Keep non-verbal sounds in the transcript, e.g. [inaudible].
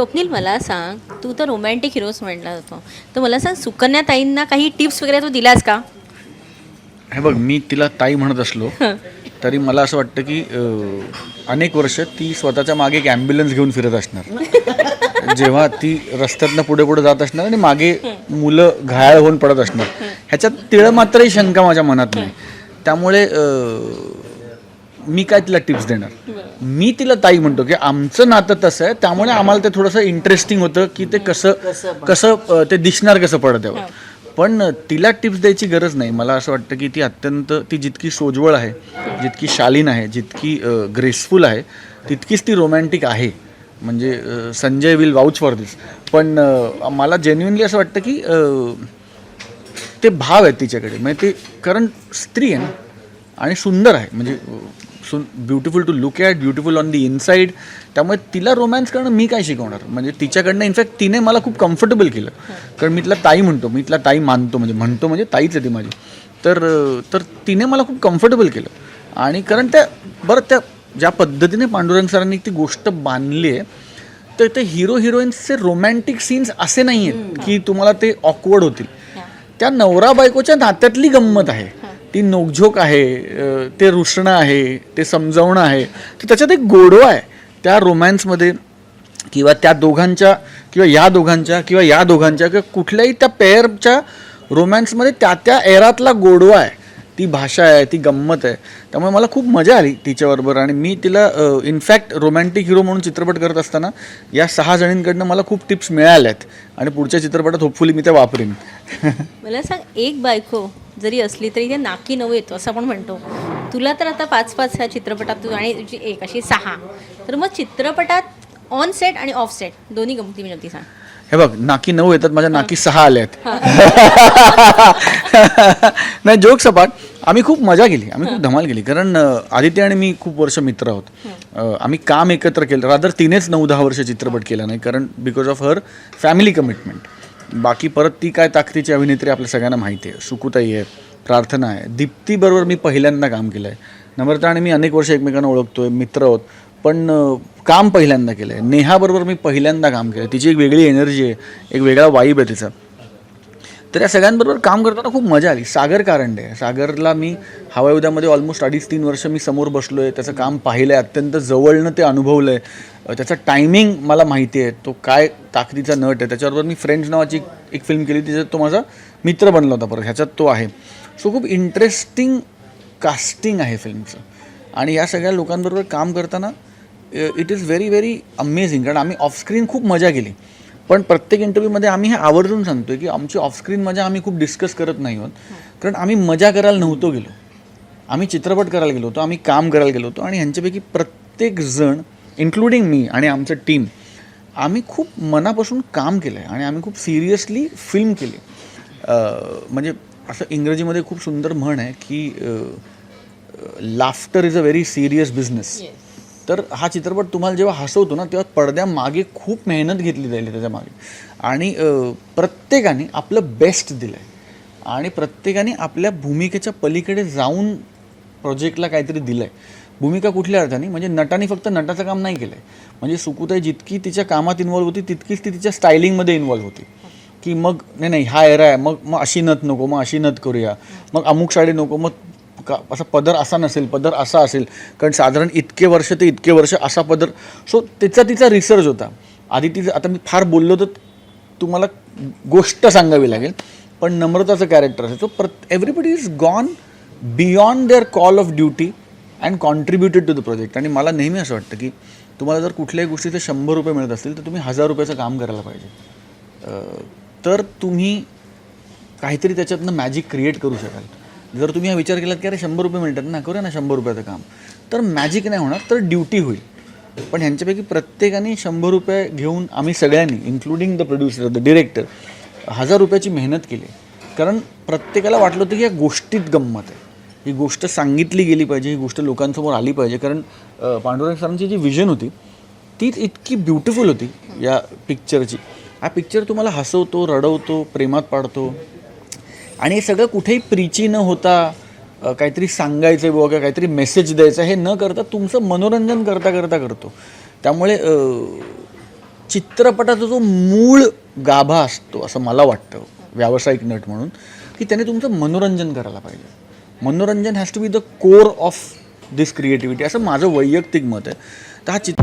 स्वप्नील मला सांग तू तर रोमॅन्टिक हिरोज म्हटला जातो तर मला सांग सुकन्या ताईंना काही टिप्स वगैरे तू दिलास का? हे बघ मी तिला ताई म्हणत असलो तरी मला असं वाटतं की अं, अनेक वर्ष ती स्वतःच्या मागे एक ॲम्ब्युलन्स घेऊन फिरत असणार. [laughs] जेव्हा ती रस्त्यातनं पुढे पुढे जात असणार आणि मागे मुलं घायाळ होऊन पडत असणार. ह्याच्यात तिळ मात्रही शंका माझ्या मनात नाही. त्यामुळे अं, मी काय तिला टिप्स देणार? मी तिला ताई म्हणतो की आमचं नातं तसं आहे त्यामुळे आम्हाला ते थोडंसं इंटरेस्टिंग होतं की ते कसं कसं अं, ते दिसणार कसं पडद्यावर पण तिला टिप्स द्यायची गरज नाही. मला असं वाटतं की ती अत्यंत ती जितकी सोज्वळ आहे जितकी शालीन आहे जितकी ग्रेसफुल आहे तितकीच ती रोमॅन्टिक आहे. म्हणजे अं, Sanjay will vouch for this पण अं, मला जेन्युनली असं वाटतं की अं, ते भाव आहेत तिच्याकडे. म्हणजे ते कारण स्त्री आहे ना आणि सुंदर आहे. म्हणजे so beautiful to look at beautiful on the inside त्यामुळे तिला रोमॅन्स करणं मी काय शिकवणार? म्हणजे तिच्याकडनं इनफॅक्ट तिने मला खूप कम्फर्टेबल केलं. कारण मी तिला ताई म्हणतो मी तिला ताई मानतो म्हणजे म्हणतो म्हणजे ताईच आहे ती माझी. तर तर तिने मला खूप कम्फर्टेबल केलं. आणि कारण त्या बरं त्या ज्या पद्धतीने पांडुरंग सरांनी ती गोष्ट बांधली आहे तर ते हिरो हिरोईन्सचे रोमॅन्टिक सीन्स असे नाही आहेत की तुम्हाला ते ऑकवर्ड होतील. त्या नवरा बायकोच्या नात्यातली गंमत आहे. ती नोकझोक आहे ते रुसणं आहे ते समजावणं आहे तर त्याच्यात एक गोडवा आहे. त्या रोमॅन्समध्ये किंवा त्या दोघांच्या किंवा या दोघांच्या किंवा या दोघांच्या किंवा कुठल्याही त्या पेअरच्या रोमॅन्समध्ये त्या त्या एरातला गोडवा आहे. ती भाषा आहे ती गंमत आहे. त्यामुळे मला खूप मजा आली तिच्याबरोबर आणि मी तिला इनफॅक्ट रोमॅन्टिक हिरो म्हणून चित्रपट करत असताना या सहा जणींकडनं मला खूप टिप्स मिळाल्या आहेत आणि पुढच्या चित्रपटात होपफुली मी त्या वापरेन. [laughs] मला सांग एक बायको जरी असली तरी ते नाकी नऊ येतो असं आपण म्हणतो. तुला तर आता पाच पाच ह्या चित्रपटात तू आणि तुझी एक अशी सहा. तर मग चित्रपटात ऑन सेट आणि ऑफ सेट दोन्ही गमती विनंती सांग. हे बघ नाकी नऊ येतात माझ्या नाकी सहा आल्यात. [laughs] नाही जोक सपाट आम्ही खूप मजा केली आम्ही खूप धमाल केली. कारण आदित्य आणि मी खूप वर्ष मित्र आहोत. आम्ही काम एकत्र केलं रादर तिनेच नऊ दहा वर्ष चित्रपट केला नाही कारण because of her family commitment बाकी परत ती काय ताकदीची अभिनेत्री आपल्या सगळ्यांना माहिती आहे. सुकुताई आहे प्रार्थना आहे. दीप्तीबरोबर मी पहिल्यांदा काम केलं आहे नम्रता आणि मी अनेक वर्ष एकमेकांना ओळखतो आहे मित्र आहोत पण काम पहिल्यांदा केलं आहे नेहाबरोबर मी पहिल्यांदा काम केलं तिची एक वेगळी एनर्जी आहे एक वेगळा वाईब आहे तिचा. तर या सगळ्यांबरोबर काम करताना खूप मजा आली. सागर कारंडे. आहे. सागरला मी हवाई उद्यामध्ये ऑलमोस्ट अडीच तीन वर्ष मी समोर बसलो आहे त्याचं काम पाहिलं आहे अत्यंत जवळनं ते अनुभवलं आहे त्याचा टायमिंग मला माहिती आहे. तो काय ताकदीचा नट आहे. त्याच्याबरोबर मी फ्रेंड्स नावाची एक- एक फिल्म केली. त्याच्यात तो माझा मित्र बनला होता परत. ह्याच्यात तो आहे. सो खूप इंटरेस्टिंग कास्टिंग आहे फिल्मचं आणि या सगळ्या लोकांबरोबर काम करताना it is very very amazing कारण आम्ही ऑफस्क्रीन खूप मजा केली. पण प्रत्येक इंटरव्ह्यूमध्ये आम्ही हे आवर्जून सांगतोय की आमची ऑफस्क्रीन मजा आम्ही खूप डिस्कस करत नाही आहोत. कारण आम्ही मजा करायला नव्हतो गेलो. आम्ही चित्रपट करायला गेलो होतो आम्ही काम करायला गेलो होतो आणि ह्यांच्यापैकी प्रत्येक जण इन्क्लुडिंग मी आणि आमचं टीम आम्ही खूप मनापासून काम केलं आहे आणि आम्ही खूप सिरियसली फिल्म केली. म्हणजे असं इंग्रजीमध्ये खूप सुंदर म्हण आहे की laughter is a very serious business तर हा चित्रपट तुम्हाला जेव्हा हसवतो ना तेव्हा पडद्यामागे खूप मेहनत घेतली जाईल त्याच्यामागे. आणि प्रत्येकाने आपलं बेस्ट दिलं आहे आणि प्रत्येकाने आपल्या भूमिकेच्या पलीकडे जाऊन प्रोजेक्टला काहीतरी दिलं आहे भूमिका कुठल्या अर्थाने? म्हणजे नटाने फक्त नटाचं काम नाही केलं आहे म्हणजे सुकुताई जितकी तिच्या कामात इन्वॉल्व्ह होती तितकीच ती तिच्या स्टायलिंगमध्ये इन्वॉल्व्ह होती. की मग नाही नाही हा एरा आहे. मग मग अशी नथ नको मग अशी नथ करूया. मग अमुक साडी नको मग का असा पदर असा नसेल पदर असा असेल. कारण साधारण इतके वर्ष ते इतके वर्ष असा पदर. सो त्याचा तिचा रिसर्च होता. आधी तिचं आता मी फार बोललो तर तुम्हाला गोष्ट सांगावी लागेल. पण नम्रताचं कॅरेक्टर असेल सो प्रत everybody is gone beyond their call of duty and contributed to the project आणि मला नेहमी असं वाटतं की तुम्हाला जर कुठल्याही गोष्टीचे शंभर रुपये मिळत असतील तर तुम्ही हजार रुपयाचं काम करायला पाहिजे. तर तुम्ही काहीतरी त्याच्यातनं मॅजिक क्रिएट करू शकाल. जर तुम्ही हा विचार केलात की अरे शंभर रुपये मिळतात ना करूया ना शंभर रुपयाचं काम. तर मॅजिक नाही होणार तर ड्युटी होईल. पण ह्यांच्यापैकी प्रत्येकाने शंभर रुपये घेऊन आम्ही सगळ्यांनी including the producer the director हजार रुपयाची मेहनत केली. कारण प्रत्येकाला वाटलं होतं की या गोष्टीत गंमत आहे. ही गोष्ट सांगितली गेली पाहिजे ही गोष्ट लोकांसमोर आली पाहिजे. कारण पांडुरंग सरांची जी विजन होती तीच इतकी ब्युटिफुल होती या पिक्चरची हा पिक्चर तुम्हाला हसवतो रडवतो प्रेमात पाडतो. आणि हे सगळं कुठेही प्रीची न होता काहीतरी सांगायचं आहे बुवा काहीतरी मेसेज द्यायचा हे न करता तुमचं मनोरंजन करता करता करतो. त्यामुळे चित्रपटाचा जो मूळ गाभा असतो असं मला वाटतं व्यावसायिक नट म्हणून की त्याने तुमचं मनोरंजन करायला पाहिजे. मनोरंजन has to be the core of this creativity असं माझं वैयक्तिक मत आहे. तर हा चित्र